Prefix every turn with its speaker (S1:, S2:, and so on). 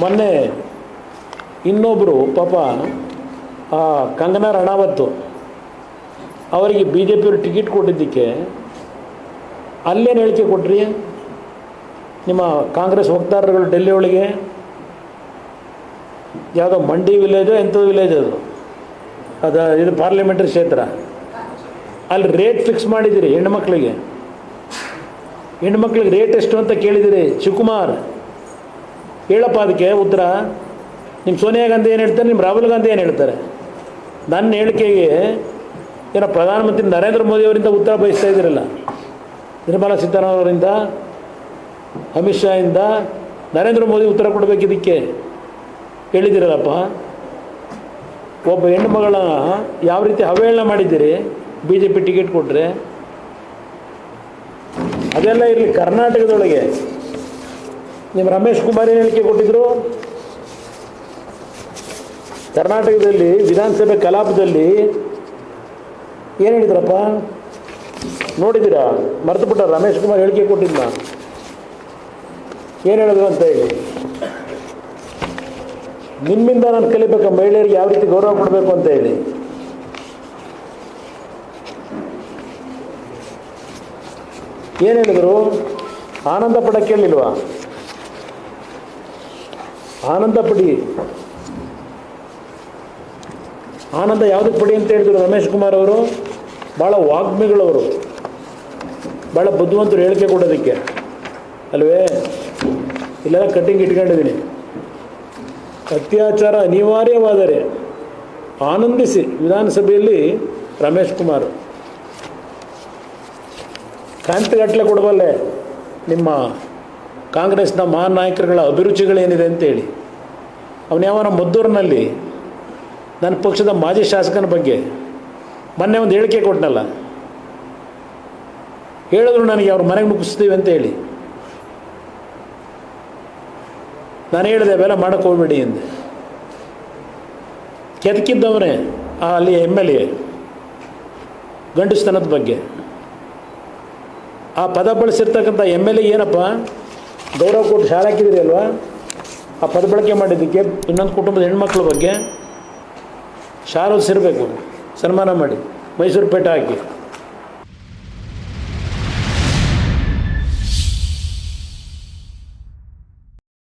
S1: ಮೊನ್ನೆ ಇನ್ನೊಬ್ಬರು ಪಾಪ ಕಂಗನಾ ರಣಾವತ್ತು ಅವರಿಗೆ ಬಿ ಜೆ ಪಿಯವರು ಟಿಕೆಟ್ ಕೊಟ್ಟಿದ್ದಕ್ಕೆ ಅಲ್ಲೇನು ಹೇಳಿಕೆ ಕೊಟ್ರಿ? ನಿಮ್ಮ ಕಾಂಗ್ರೆಸ್ ವಕ್ತಾರರುಗಳು ಡೆಲ್ಲಿ ಒಳಗೆ? ಯಾವುದೋ ಮಂಡಿ ವಿಲೇಜು ಎಂಥದ್ದು ವಿಲೇಜ್ ಅದು? ಅದು ಇದು ಪಾರ್ಲಿಮೆಂಟ್ರಿ ಕ್ಷೇತ್ರ. ಅಲ್ಲಿ ರೇಟ್ ಫಿಕ್ಸ್ ಮಾಡಿದ್ದೀರಿ ಹೆಣ್ಮಕ್ಳಿಗೆ ಹೆಣ್ಮಕ್ಳಿಗೆ ರೇಟ್ ಎಷ್ಟು ಅಂತ ಕೇಳಿದಿರಿ ಶಿವಕುಮಾರ್. ಹೇಳಪ್ಪ ಅದಕ್ಕೆ ಉತ್ತರ. ನಿಮ್ಮ ಸೋನಿಯಾ ಗಾಂಧಿ ಏನು ಹೇಳ್ತಾರೆ ನಿಮ್ಮ ರಾಹುಲ್ ಗಾಂಧಿ ಏನು ಹೇಳ್ತಾರೆ? ನನ್ನ ಹೇಳಿಕೆಗೆ ಏನೋ ಪ್ರಧಾನಮಂತ್ರಿ ನರೇಂದ್ರ ಮೋದಿ ಅವರಿಂದ ಉತ್ತರ ಬಯಸ್ತಾ ಇದ್ದೀರಲ್ಲ. ನಿರ್ಮಲಾ ಸೀತಾರಾಮನ್ ಅವರಿಂದ, ಅಮಿತ್ ಶಾ ಇಂದ ನರೇಂದ್ರ ಮೋದಿ ಉತ್ತರ ಕೊಡಬೇಕು ಇದಕ್ಕೆ. ಹೇಳಿದ್ದೀರಲ್ಲಪ್ಪ. ಒಬ್ಬ ಹೆಣ್ಣು ಮಗಳನ್ನ ಯಾವ ರೀತಿ ಅವಹೇಳನ ಮಾಡಿದ್ದೀರಿ? ಬಿ ಜೆ ಪಿ ಟಿಕೆಟ್ ಕೊಟ್ಟರೆ ಅದೆಲ್ಲ ಇರಲಿ, ಕರ್ನಾಟಕದೊಳಗೆ. ನಿಮ್ಮ ರಮೇಶ್ ಕುಮಾರ್ ಏನು ಹೇಳಿಕೆ ಕೊಟ್ಟಿದ್ರು? ಕರ್ನಾಟಕದಲ್ಲಿ ವಿಧಾನಸಭೆ ಕಲಾಪದಲ್ಲಿ ಏನು ಹೇಳಿದ್ರಪ್ಪ? ನೋಡಿದ್ದೀರಾ? ಮರೆತು ಬಿಟ್ಟ ರಮೇಶ್ ಕುಮಾರ್ ಹೇಳಿಕೆ ಕೊಟ್ಟಿದ್ದ ಏನು ಹೇಳಿದ್ರು ಅಂತ ಹೇಳಿ. ನಿಮ್ಮಿಂದ ನಾನು ಕಲಿಬೇಕು, ಮಹಿಳೆಯರಿಗೆ ಯಾವ ರೀತಿ ಗೌರವ ಕೊಡಬೇಕು ಅಂತ ಹೇಳಿ. ಏನು ಹೇಳಿದರು? ಆನಂದ ಪಡಕ್ಕೆ ಹೇಳಿಲ್ವಾ ಆನಂದ ಪಡಿ ಆನಂದ ಯಾವುದಕ್ಕೆ ಪಡಿ ಅಂತ ಹೇಳಿದ್ರು ರಮೇಶ್ ಕುಮಾರ್ ಅವರು? ಭಾಳ ವಾಗ್ಮಿಗಳವರು. ಭಾಳ ಬುದ್ಧಿವಂತರು ಹೇಳಿಕೆ ಕೊಡೋದಕ್ಕೆ. ಅಲ್ವೇ? ಇಲ್ಲೆಲ್ಲ ಕಟ್ಟಿಂಗ್ ಇಟ್ಕೊಂಡಿದ್ದೀನಿ. ಅತ್ಯಾಚಾರ ಅನಿವಾರ್ಯವಾದರೆ ಆನಂದಿಸಿ ವಿಧಾನಸಭೆಯಲ್ಲಿ ರಮೇಶ್ ಕುಮಾರ್. ಕ್ರಾಂತಿಗಟ್ಟಲೆ ಕೊಡಬಲ್ಲೆ ನಿಮ್ಮ ಕಾಂಗ್ರೆಸ್ನ ಮಹಾನ್ ನಾಯಕರುಗಳ ಅಭಿರುಚಿಗಳೇನಿದೆ ಅಂತೇಳಿ, ಅವನು ಯಾವನ ಮದ್ದೂರಿನಲ್ಲಿ ನನ್ನ ಪಕ್ಷದ ಮಾಜಿ ಶಾಸಕನ ಬಗ್ಗೆ ಮೊನ್ನೆ ಒಂದು ಹೇಳಿಕೆ ಕೊಟ್ಟನಲ್ಲ, ಹೇಳಿದ್ರು ನನಗೆ ಅವ್ರ ಮನೆಗೆ ಮುಗಿಸ್ತೀವಿ ಅಂತ ಹೇಳಿ ನಾನು ಹೇಳಿದೆ, ಅವೆಲ್ಲ ಮಾಡೋಕ್ಕೆ ಹೋಗ್ಬೇಡಿ ಎಂದೆ. ಕೆದಕಿದ್ದವನೇ ಆ ಅಲ್ಲಿ ಎಂ ಎಲ್ ಎ ಗಂಡಸ್ತನದ ಬಗ್ಗೆ. ಆ ಪದ ಬಳಸಿರ್ತಕ್ಕಂಥ ಎಂ ಎಲ್ ಎ ಏನಪ್ಪ ಗೌರವ ಕೊಟ್ಟು ಶಾಲೆ ಹಾಕಿದಿರಿ ಅಲ್ವಾ? ಆ ಪದಬಳಕೆ ಮಾಡಿದ್ದಕ್ಕೆ ಇನ್ನೊಂದು ಕುಟುಂಬದ ಹೆಣ್ಮಕ್ಳ ಬಗ್ಗೆ ಶಾಲೆ ಸಿರಬೇಕು. ಸನ್ಮಾನ ಮಾಡಿ. ಮೈಸೂರು ಪೇಟೆ ಹಾಕಿ.